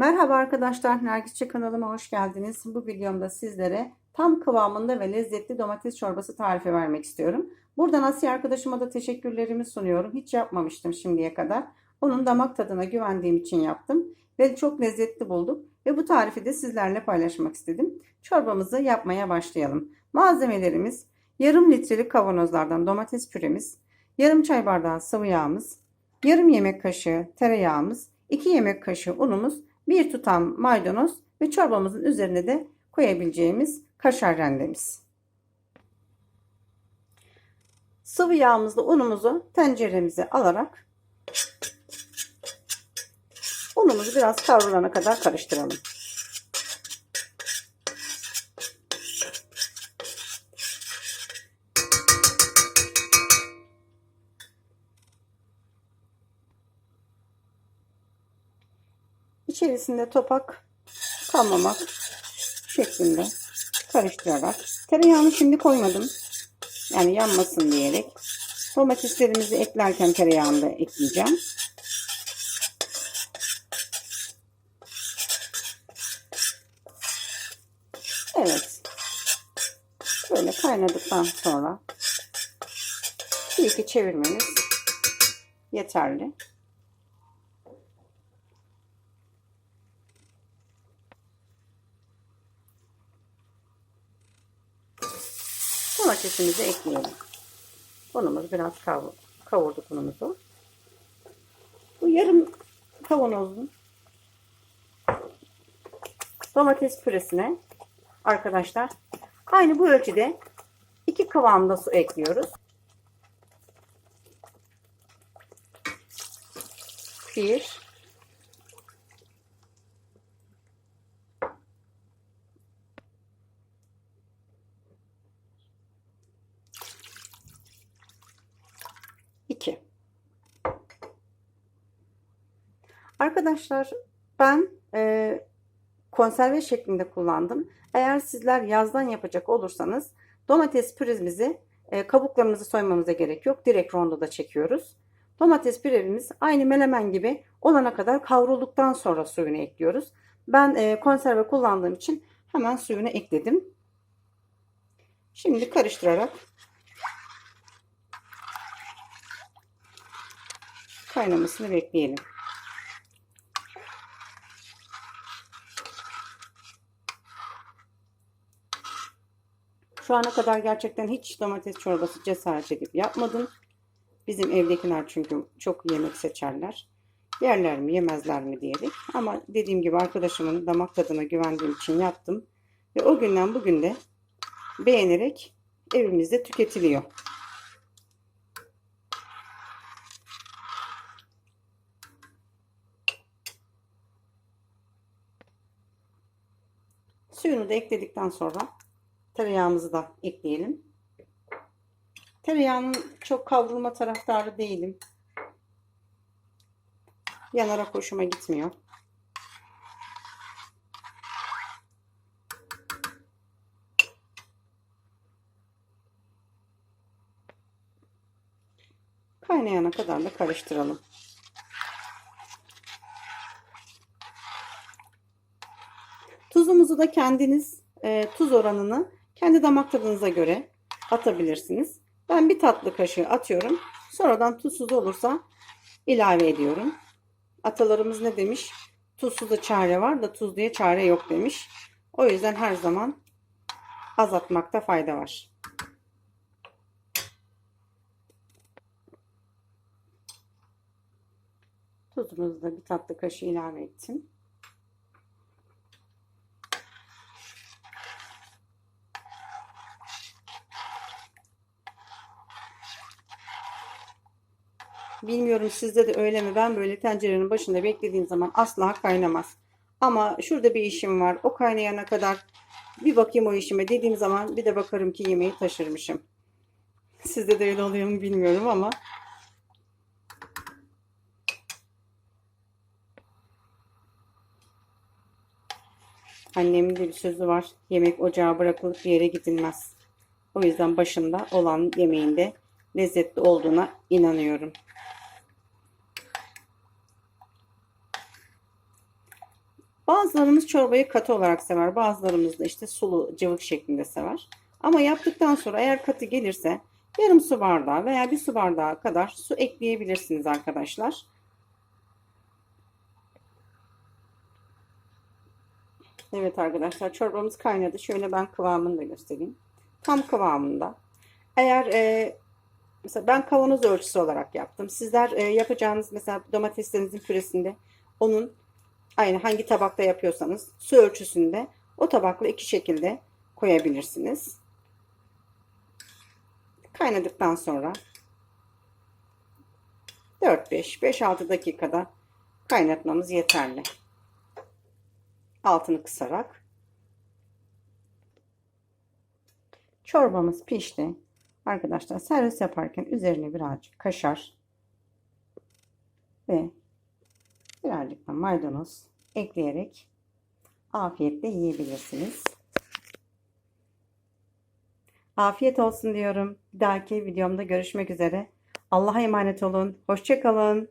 Merhaba arkadaşlar, Nergisçe kanalıma hoş geldiniz. Bu videomda sizlere tam kıvamında ve lezzetli domates çorbası tarifi vermek istiyorum. Buradan Asya arkadaşıma da teşekkürlerimi sunuyorum. Hiç yapmamıştım şimdiye kadar. Onun damak tadına güvendiğim için yaptım ve çok lezzetli bulduk. Ve bu tarifi de sizlerle paylaşmak istedim. Çorbamızı yapmaya başlayalım. Malzemelerimiz yarım litrelik kavanozlardan domates püremiz, yarım çay bardağı sıvı yağımız, yarım yemek kaşığı tereyağımız, 2 yemek kaşığı unumuz, bir tutam maydanoz ve çorbamızın üzerine de koyabileceğimiz kaşar rendemiz. Sıvı yağımızla unumuzu tenceremize alarak unumuzu biraz kavrulana kadar karıştıralım. İçerisinde topak kalmamak şeklinde karıştırarak tereyağını şimdi koymadım. Yani yanmasın diyerek domateslerimizi eklerken tereyağını da ekleyeceğim. Evet. Böyle kaynadıktan sonra bir iki çevirmeniz yeterli. Domatesimizi ekleyelim. Unumuz biraz kavur, kavurduk unumuzu. Bu yarım kavanozun domates püresine arkadaşlar aynı bu ölçüde iki kıvamda su ekliyoruz. Bir, iki. Arkadaşlar ben e, konserve şeklinde kullandım. Eğer sizler yazdan yapacak olursanız domates püremizi e, kabuklarımızı soymamıza gerek yok. Direkt rondoda çekiyoruz. Domates püremiz aynı melemen gibi olana kadar kavrulduktan sonra suyunu ekliyoruz. Ben e, konserve kullandığım için hemen suyunu ekledim. Şimdi karıştırarak kaynamasını bekleyelim. Şu ana kadar gerçekten hiç domates çorbası cesaret edip yapmadım. Bizim evdekiler çünkü çok yemek seçerler. Yerler mi yemezler mi diyerek. Ama dediğim gibi arkadaşımın damak tadına güvendiğim için yaptım. Ve o günden bugün de beğenerek evimizde tüketiliyor. Suyunu da ekledikten sonra tereyağımızı da ekleyelim. Tereyağının çok kavrulma taraftarı değilim. Yanarak hoşuma gitmiyor. Kaynayana kadar da karıştıralım. Tuzumuzu da kendiniz e, tuz oranını kendi damak tadınıza göre atabilirsiniz. Ben bir tatlı kaşığı atıyorum. Sonradan tuzsuz olursa ilave ediyorum. Atalarımız ne demiş? Tuzsuza çare var da tuzluya çare yok demiş. O yüzden her zaman az atmakta fayda var. Tuzumuzu da bir tatlı kaşığı ilave ettim. Bilmiyorum sizde de öyle mi? Ben böyle tencerenin başında beklediğim zaman asla kaynamaz. Ama şurada bir işim var. O kaynayana kadar bir bakayım o işime dediğim zaman bir de bakarım ki yemeği taşırmışım. Sizde de öyle oluyor mu bilmiyorum ama. Annemin de bir sözü var. Yemek ocağa bırakılıp bir yere gidilmez. O yüzden başında olan yemeğinde lezzetli olduğuna inanıyorum. Bazılarımız çorbayı katı olarak sever. Bazılarımız da işte sulu cıvık şeklinde sever. Ama yaptıktan sonra eğer katı gelirse yarım su bardağı veya bir su bardağı kadar su ekleyebilirsiniz arkadaşlar. Evet arkadaşlar çorbamız kaynadı. Şöyle ben kıvamını da göstereyim. Tam kıvamında. Eğer e, mesela ben kavanoz ölçüsü olarak yaptım. Sizler e, yapacağınız mesela domateslerinizin püresinde onun aynı hangi tabakta yapıyorsanız su ölçüsünde o tabakla iki şekilde koyabilirsiniz. Kaynadıktan sonra 4-5 5-6 dakikada kaynatmamız yeterli. Altını kısarak çorbamız pişti. Arkadaşlar servis yaparken üzerine birazcık kaşar ve birazcık da maydanoz ekleyerek afiyetle yiyebilirsiniz. Afiyet olsun diyorum. Bir dahaki videomda görüşmek üzere. Allah'a emanet olun. Hoşçakalın.